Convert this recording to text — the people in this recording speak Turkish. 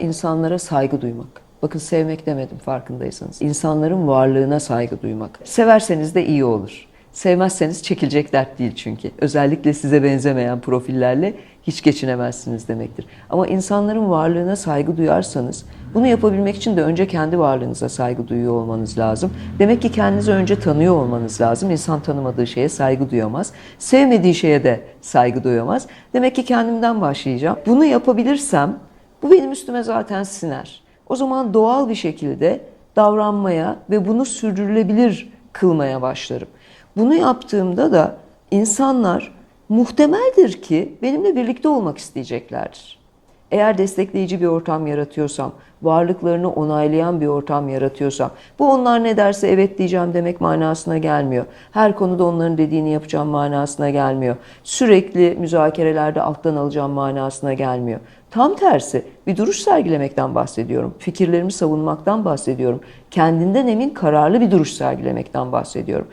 İnsanlara saygı duymak. Bakın sevmek demedim farkındaysanız. İnsanların varlığına saygı duymak. Severseniz de iyi olur. Sevmezseniz çekilecek dert değil çünkü. Özellikle size benzemeyen profillerle hiç geçinemezsiniz demektir. Ama insanların varlığına saygı duyarsanız bunu yapabilmek için de önce kendi varlığınıza saygı duyuyor olmanız lazım. Demek ki kendinizi önce tanıyor olmanız lazım. İnsan tanımadığı şeye saygı duyamaz. Sevmediği şeye de saygı duyamaz. Demek ki kendimden başlayacağım. Bunu yapabilirsem bu benim üstüme zaten siner. O zaman doğal bir şekilde davranmaya ve bunu sürdürülebilir kılmaya başlarım. Bunu yaptığımda da insanlar muhtemeldir ki benimle birlikte olmak isteyeceklerdir. Eğer destekleyici bir ortam yaratıyorsam, varlıklarını onaylayan bir ortam yaratıyorsam, bu onlar ne derse evet diyeceğim demek manasına gelmiyor. Her konuda onların dediğini yapacağım manasına gelmiyor. Sürekli müzakerelerde alttan alacağım manasına gelmiyor. Tam tersi bir duruş sergilemekten bahsediyorum. Fikirlerimi savunmaktan bahsediyorum. Kendinden emin kararlı bir duruş sergilemekten bahsediyorum.